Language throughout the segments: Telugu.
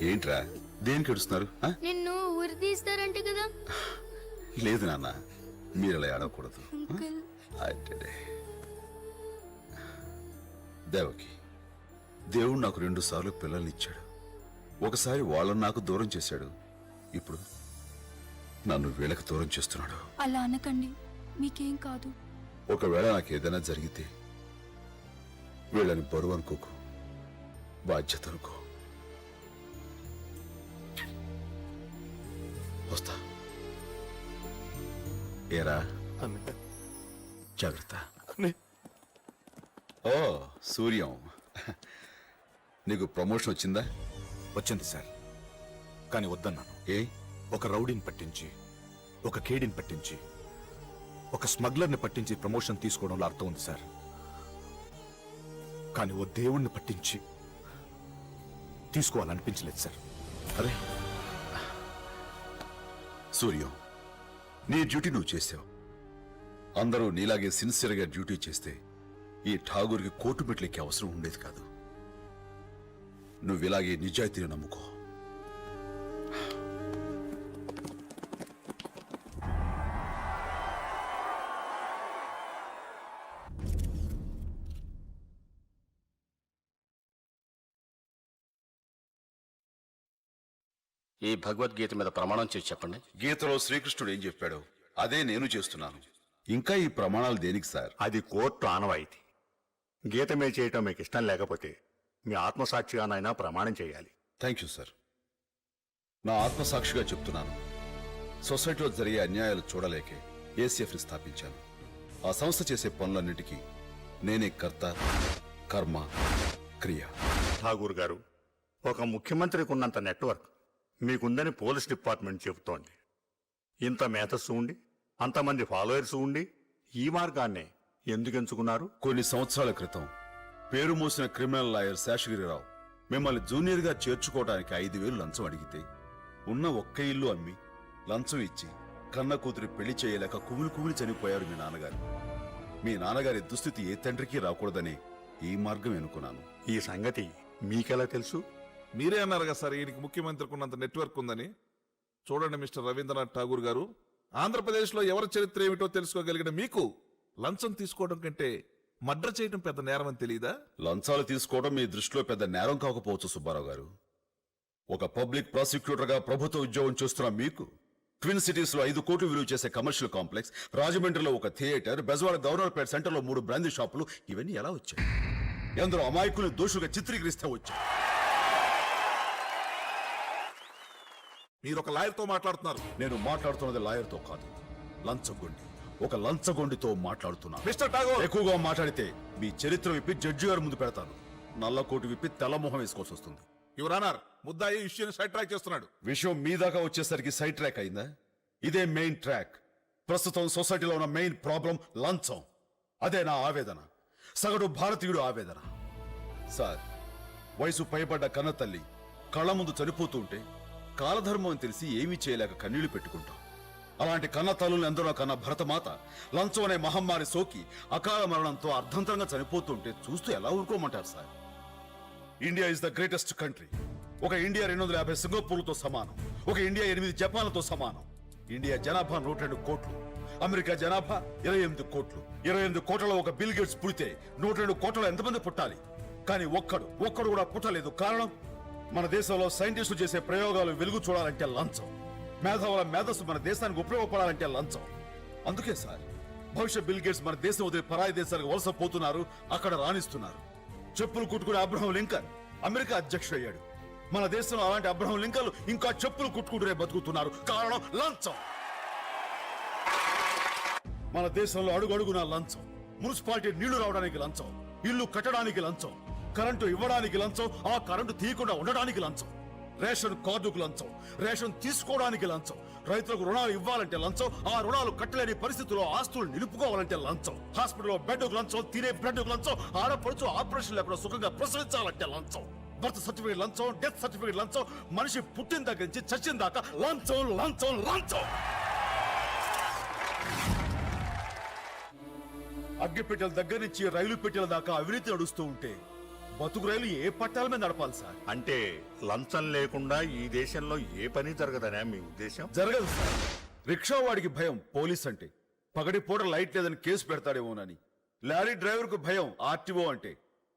ఏంట్రా? దేనికి ఏడుస్తున్నారు? ఆ? నిన్ను ఉరి తీస్తారంట కదా. లేదు నాన్న మీరు ఇలా ఏడవకూడదు. అంకుల్. దేవకి దేవుడు నాకు రెండు సార్లు పిల్లల్ని ఇచ్చాడు. ఒకసారి వాళ్ళని నాకు దూరం చేశాడు. ఇప్పుడు నన్ను వీళ్ళకి దూరం చేస్తున్నాడు. అలా అనకండి మీకేం కాదు. ఒకవేళ నాకు ఏదైనా జరిగితే వీళ్ళని బరువు అనుకోకు బాధ్యత అనుకో. వస్తా. ఏరా? జాగ్రత్త. ఓ సూర్యం. నీకు ప్రమోషన్ వచ్చిందా? వచ్చింది సార్. కానీ వద్దన్నాను. ఏ? ఒక రౌడీని పట్టించి ఒక కేడిని పట్టించి ఒక స్మగ్లర్ని పట్టించి ప్రమోషన్ తీసుకోవడంలో అర్థం ఉంది సార్. కానీ ఓ దేవుణ్ణి పట్టించి తీసుకోవాలనిపించలేదు సార్. అరే సూర్యం నీ డ్యూటీ నువ్వు చేసావు. అందరూ నీలాగే సిన్సియర్గా డ్యూటీ చేస్తే ఈ ఠాగూర్కి కోర్టు మెట్లెక్కే అవసరం ఉండేది కాదు. నువ్వు ఇలాగే నిజాయితీని నమ్ముకో. ఈ భగవద్గీత మీద ప్రమాణం చేసి చెప్పండి. గీతలో శ్రీకృష్ణుడు ఏం చెప్పాడో? అదే నేను చేస్తున్నాను. ఇంకా ఈ ప్రమాణాలు దేనికి సార్? అది కోర్టు ఆనవాయితీ. గీత మీద చేయటం మీకు ఇష్టం లేకపోతే మీ ఆత్మసాక్షిగానైనా ప్రమాణం చేయాలి. Thank you sir. నా ఆత్మసాక్షిగా చెప్తున్నాను. సొసైటీలో జరిగే అన్యాయాలు చూడలేకే ఏసీఎఫ్ని స్థాపించాను. ఆ సంస్థ చేసే పనులన్నిటికీ నేనే కర్త కర్మ క్రియ. ఠాగూర్ గారు ఒక ముఖ్యమంత్రికి ఉన్నంత నెట్వర్క్ మీకుందని పోలీస్ డిపార్ట్మెంట్ చెబుతోంది. ఇంత మేధస్సు ఉండి అంతమంది ఫాలోయర్స్ ఉండి ఈ మార్గాన్నే ఎందుకు ఎంచుకున్నారు కొన్ని సంవత్సరాల క్రితం పేరు మోసిన క్రిమినల్ లాయర్ శేషగిరిరావు మిమ్మల్ని జూనియర్గా చేర్చుకోవడానికి ఐదు వేలు లంచం అడిగితే ఉన్న ఒక్క ఇల్లు అమ్మి లంచం ఇచ్చి కన్న కూతురి పెళ్ళి చేయలేక కుమిలి కుమిలి చనిపోయారు మీ నాన్నగారు. మీ నాన్నగారి దుస్థితి ఏ తండ్రికి రాకూడదని ఈ మార్గం ఎన్నుకున్నాను. ఈ సంగతి మీకెలా తెలుసు? మీరే అన్నారు కదా సార్ ఈయనకి ముఖ్యమంత్రికి ఉన్నంత నెట్వర్క్ ఉందని. చూడండి మిస్టర్ రవీంద్రనాథ్ ఠాగూర్ గారు ఆంధ్రప్రదేశ్లో ఎవరి చరిత్ర ఏమిటో తెలుసుకోగలిగిన మీకు లంచం తీసుకోవడం కంటే మర్డర్ చేయడం పెద్ద నేరం అని తెలియదా లంచాలు తీసుకోవడం మీ దృష్టిలో పెద్ద నేరం కాకపోవచ్చు సుబ్బారావు గారు. ఒక పబ్లిక్ ప్రాసిక్యూటర్గా ప్రభుత్వ ఉద్యోగం చేస్తున్న మీకు ట్విన్ సిటీస్లో ఐదు కోట్లు విలువ చేసే కమర్షియల్ కాంప్లెక్స్ రాజమండ్రిలో ఒక థియేటర్ బెజవాడ గవర్నర్పేట సెంటర్లో మూడు బ్రాందీ షాపులు ఇవన్నీ ఎలా వచ్చాయి? ఎందరో అమాయకుల్ని దోషులుగా చిత్రీకరిస్తే వచ్చాయి. మీరు ఒక లాయర్తో మాట్లాడుతున్నారు. నేను మాట్లాడుతున్నది లాయర్తో కాదు. లంచగొండి. ఒక లంచగొండితో మాట్లాడుతున్నాను. మిస్టర్ ఠాగూర్! ఎక్కువగా మాట్లాడితే మీ చరిత్ర విప్పి జడ్జి గారి ముందు పెడతాను. నల్లకోటు విప్పి తెల్లమొహం వేసుకోవాల్సి వస్తుంది యువర్ ఆనర్ ముద్దాయి ఇష్యూని సైడ్ ట్రాక్ చేస్తున్నాడు. విషయం మీ దాకా వచ్చేసరికి సైడ్ ట్రాక్ అయిందా? ఇదే మెయిన్ ట్రాక్. ప్రస్తుతం సొసైటీలో ఉన్న మెయిన్ ప్రాబ్లం లంచం. అదే నా ఆవేదన. సగటు భారతీయుడు ఆవేదన. సార్ వయసు పైబడ్డ కన్న తల్లి కళ్ళ ముందు చనిపోతూ ఉంటే కాలధర్మం అని తెలిసి ఏమీ చేయలేక కన్నీళ్ళు పెట్టుకుంటాం. అలాంటి కన్న తల్లులు ఎందరో కన్న భరతమాత లంచం అనే మహమ్మారి సోకి అకాల మరణంతో అర్ధంతరంగా చనిపోతుంటే చూస్తూ ఎలా ఊరుకోమంటారు sir? India is the greatest country. ఒక ఇండియా రెండు వందల యాభై సింగపూర్లతో సమానం. ఒక ఇండియా ఎనిమిది జపాన్లతో సమానం. ఇండియా జనాభా నూట రెండు కోట్లు. అమెరికా జనాభా ఇరవై ఎనిమిది కోట్లు. ఇరవై ఎనిమిది కోట్లలో ఒక బిల్ గేట్స్ పుడితే నూట రెండు కోట్లలో ఎంతమంది పుట్టాలి? కానీ ఒక్కడు ఒక్కడు కూడా పుట్టలేదు. కారణం? మన దేశంలో సైంటిస్టులు చేసే ప్రయోగాలు వెలుగు చూడాలంటే లంచం. మేధావుల మేధస్సు మన దేశానికి ఉపయోగపడాలంటే లంచం. అందుకే సార్ భవిష్యత్ బిల్ గేట్స్ మన దేశం వదిలి పరాయి దేశాలకు వలస పోతున్నారు అక్కడ రాణిస్తున్నారు. చెప్పులు కుట్టుకునే అబ్రహం లింకన్ అమెరికా అధ్యక్షుడు అయ్యాడు. మన దేశంలో అలాంటి అబ్రహం లింకన్లు ఇంకా చెప్పులు కుట్టుకుంటూనే బతుకుతున్నారు. కారణం లంచం. మన దేశంలో అడుగడుగున లంచం. మున్సిపాలిటీ నీళ్ళు రావడానికి లంచం. ఇల్లు కట్టడానికి లంచం. కరెంటు ఇవ్వడానికి లంచం ఆ కరెంటు తీయకుండా ఉండడానికి లంచం. రేషన్ కార్డుకు లంచం రేషన్ తీసుకోవడానికి లంచం. రైతులకు రుణాలు ఇవ్వాలంటే లంచం ఆ రుణాలు కట్టలేని పరిస్థితుల్లో ఆస్తులు నిలుపుకోవాలంటే లంచం. హాస్పిటల్లో బెడ్కు లంచం తినే బ్రెడ్కు లంచం ఆడపడుచు ఆపరేషన్ లేకుండా సుఖంగా ప్రసవించాలంటే లంచం. బర్త్ సర్టిఫికేట్ లంచం డెత్ సర్టిఫికేట్ లంచం మనిషి పుట్టిన దగ్గర నుంచి చచ్చిన దాకా లంచం లంచం లంచం. అగ్గిపెట్టెల దగ్గర నుంచి రైలు పెట్టెల దాకా అవినీతి నడుస్తూ ఉంటే బతుకు రైలు ఏ పట్టాల మీద నడపాలి సార్? అంటే లంచం లేకుండా ఈ దేశంలో ఏ పని జరగదనే మీ ఉద్దేశం జరగదు సార్. రిక్షా వాడికి భయం పోలీస్ అంటే. పగటి పూట లైట్ లేదని కేసు పెడతాడేమోనని. లారీ డ్రైవర్కు భయం ఆర్టీఓ అంటే.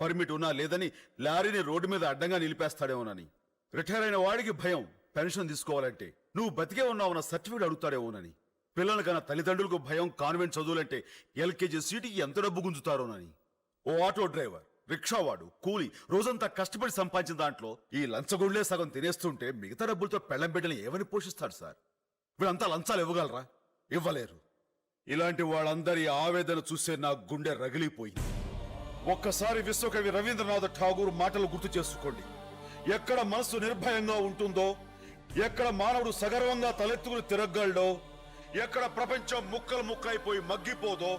పర్మిట్ ఉన్నా లేదని లారీని రోడ్డు మీద అడ్డంగా నిలిపేస్తాడేమోనని. రిటైర్ అయిన వాడికి భయం పెన్షన్ తీసుకోవాలంటే. నువ్వు బతికే ఉన్నావన్న సర్టిఫికేట్ అడుగుతాడేమోనని. పిల్లల కన్నా తల్లిదండ్రులకు భయం కాన్వెంట్ చదువులంటే ఎల్కేజీ సీటుకి ఎంత డబ్బు గుంజుతారోనని. ఓ ఆటో డ్రైవర్. రిక్షావాడు కూలి రోజంతా కష్టపడి సంపాదించిన దాంట్లో ఈ లంచగొండ్లే సగం తినేస్తుంటే మిగతా డబ్బులతో పెళ్ళం బిడ్డలు ఏమని పోషిస్తాడు సార్? వీళ్ళంతా లంచాలు ఇవ్వగలరా? ఇవ్వలేరు. ఇలాంటి వాళ్ళందరి ఆవేదన చూసే నా గుండె రగిలిపోయింది. ఒక్కసారి విశ్వకవి రవీంద్రనాథ్ ఠాగూర్ మాటలు గుర్తు చేసుకోండి. ఎక్కడ మనసు నిర్భయంగా ఉంటుందో ఎక్కడ మానవుడు సగర్వంగా తలెత్తుకుని తిరగలడో ఎక్కడ ప్రపంచం ముక్కలు ముక్కలైపోయి మగ్గిపోదో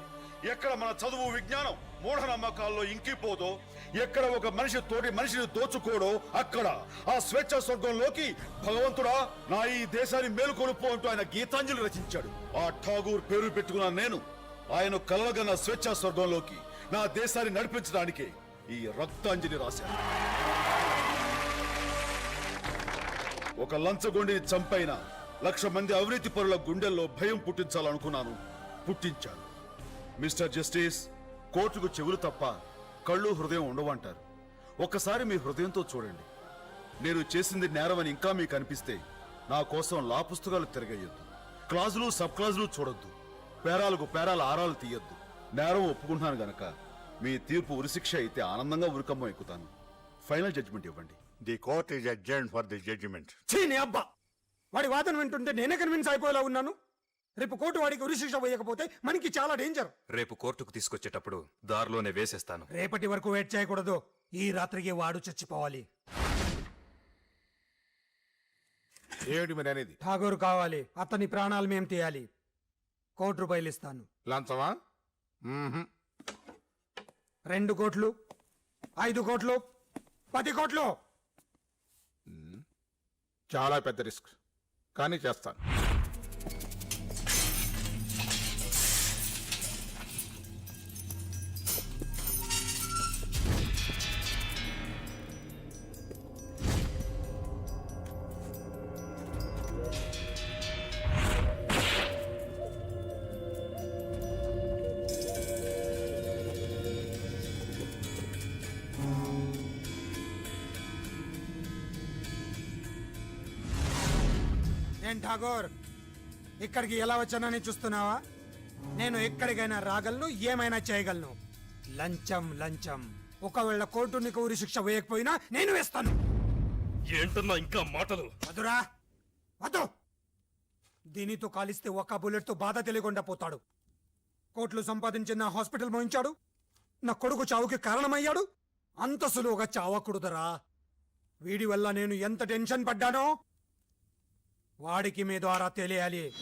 ఎక్కడ మన చదువు విజ్ఞానం మూఢనమ్మకాల్లో ఇంకిపోదో ఎక్కడ ఒక మనిషి తోటి మనిషిని దోచుకోడో అక్కడ. ఆ స్వేచ్ఛ స్వర్గంలోకి భగవంతుడా నా ఈ దేశాన్ని మేలుకొలుపు అంటూ ఆయన గీతాంజలి రచించాడు. ఆ ఠాగూర్ పేరు పెట్టుకున్న నేను. ఆయన కలగన్న స్వేచ్ఛ స్వర్గంలోకి నా దేశాన్ని నడిపించడానికే ఈ రక్తాంజలి రాశాను ఒక లంచగొండిని చంపైన లక్ష మంది అవినీతి పరుల గుండెల్లో భయం పుట్టించాలనుకున్నాను. పుట్టించాను. మిస్టర్ జస్టిస్ కోర్టుకు చెవులు తప్ప కళ్ళు హృదయం ఉండవంటారు ఒక్కసారి మీ హృదయంతో చూడండి. నేను చేసింది నేరమని ఇంకా మీకు అనిపిస్తే నా కోసం లా పుస్తకాలు తిరగేయొద్దు క్లాజులు సబ్ క్లాజులు చూడొద్దు. పేరాలకు పేరాల ఆరాలు తీయొద్దు. నేరం ఒప్పుకుంటున్నాను గనక మీ తీర్పు ఉరిశిక్ష అయితే ఆనందంగా ఉరికమ్మం ఎక్కుతాను. ఫైనల్ జడ్జిమెంట్ ఇవ్వండి. The court is adjourned for the judgement. ఛీ నీ అబ్బా! వాడి వాదన వింటుంటే నేనే కన్విన్స్ అయిపోయేలా ఉన్నాను. రేపు కోర్టు వాడికి ఉరిశిక్ష వేయకపోతే మనకి చాలా డేంజర్ రేపు కోర్టుకు తీసుకొచ్చేటప్పుడు దారిలోనే వేసేస్తాను. రేపటి వరకు వెయిట్ చేయకూడదు. ఈ రాత్రికి వాడు చచ్చిపోవాలి. ఏమిటి మీరు అనేది? ఠాగూర్ కావాలి. అతని ప్రాణాలు మేం తీయాలి. కోటి రూపాయలు ఇస్తాను. లంచమా? రెండు కోట్లు ఐదు కోట్లు పది కోట్లు. చాలా పెద్ద రిస్క్. కానీ చేస్తాను. నేను ఠాగూర్ ఇక్కడికి ఎలా వచ్చానని చూస్తున్నావా? నేను ఎక్కడికైనా రాగలను ఏమైనా చేయగలను. లంచం లంచం. ఒకవేళ కోర్టు నీకు ఉరి శిక్ష వేయకపోయినా నేను వేస్తాను. ఏంటన్నా ఇంకా మాటలు? వదురా. వద్దు దీనితో కాలిస్తే ఒక్క బుల్లెట్తో బాధ తెలియకుండా పోతాడు. కోట్లు సంపాదించి నా హాస్పిటల్ మోయించాడు. నా కొడుకు చావుకి కారణమయ్యాడు. అంత సులువుగా చావకూడదురా. వీడి వల్ల నేను ఎంత టెన్షన్ పడ్డానో వాడికి మీ ద్వారా తెలియాలి.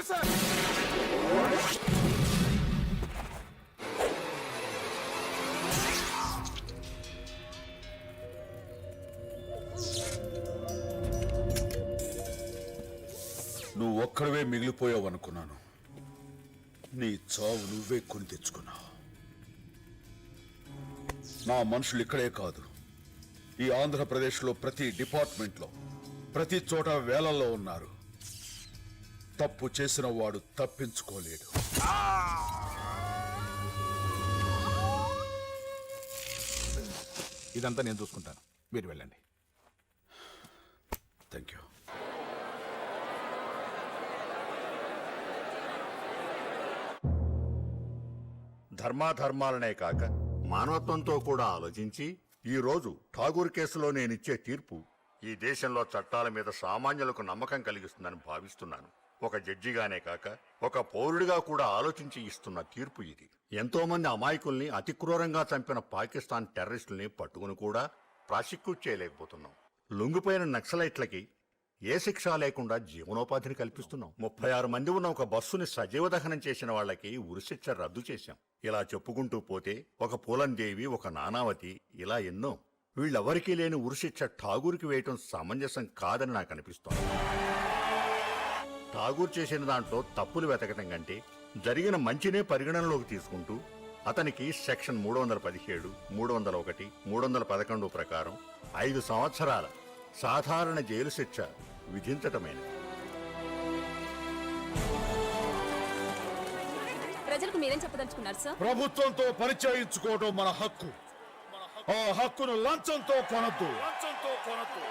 నువ్వు ఒక్కడవే మిగిలిపోయావు అనుకున్నాను. నీ చావు నువ్వే కొని తెచ్చుకున్నావు. నా మనుషులు ఇక్కడే కాదు. ఈ ఆంధ్రప్రదేశ్లో ప్రతి డిపార్ట్మెంట్లో ప్రతి చోట వేలల్లో ఉన్నారు. తప్పు చేసిన వాడు తప్పించుకోలేడు. ఇదంతా నేను చూసుకుంటాను. మీరు వెళ్ళండి. థ్యాంక్ యూ ధర్మాధర్మాలనే కాక మానవత్వంతో కూడా ఆలోచించి ఈ రోజు ఠాగూర్ కేసులో నేనిచ్చే తీర్పు ఈ దేశంలో చట్టాల మీద సామాన్యులకు నమ్మకం కలిగిస్తుందని భావిస్తున్నాను. ఒక జడ్జిగానే కాక ఒక పౌరుడిగా కూడా ఆలోచించి ఇస్తున్న తీర్పు ఇది. ఎంతో మంది అమాయకుల్ని అతి క్రూరంగా చంపిన పాకిస్తాన్ టెర్రరిస్టుల్ని పట్టుకుని కూడా ప్రాసిక్యూట్ చేయలేకపోతున్నాం. లొంగిపోయిన నక్సలైట్లకి ఏ శిక్ష లేకుండా జీవనోపాధిని కల్పిస్తున్నాం. ముప్పై ఆరు మంది ఉన్న ఒక బస్సుని సజీవ దహనం చేసిన వాళ్ళకి ఉరిశిక్ష రద్దు చేశాం. ఇలా చెప్పుకుంటూ పోతే ఒక పూలందేవి ఒక నానావతి ఇలా ఎన్నో. వీళ్ళెవరికీ లేని ఉరిశిక్ష ఠాగూర్కి వేయటం సమంజసం కాదని నాకు అనిపిస్తోంది. ఠాగూర్ చేసిన దాంట్లో తప్పులు వెతకటం కంటే జరిగిన మంచినే పరిగణనలోకి తీసుకుంటూ అతనికి సెక్షన్ మూడు వందల పదిహేడు మూడు వందల ఒకటి మూడు వందల పదకొండు ప్రకారం ఐదు సంవత్సరాల సాధారణ జైలు శిక్ష విధించటమైనది. ప్రజలకు మీరేం చెప్పదలుచుకున్నారు సార్? ప్రభుత్వంతో పరిచయించుకోవడం మన హక్కు. ఆ హక్కును లంచంతో కొనద్దు. లంచంతో కొనద్దు.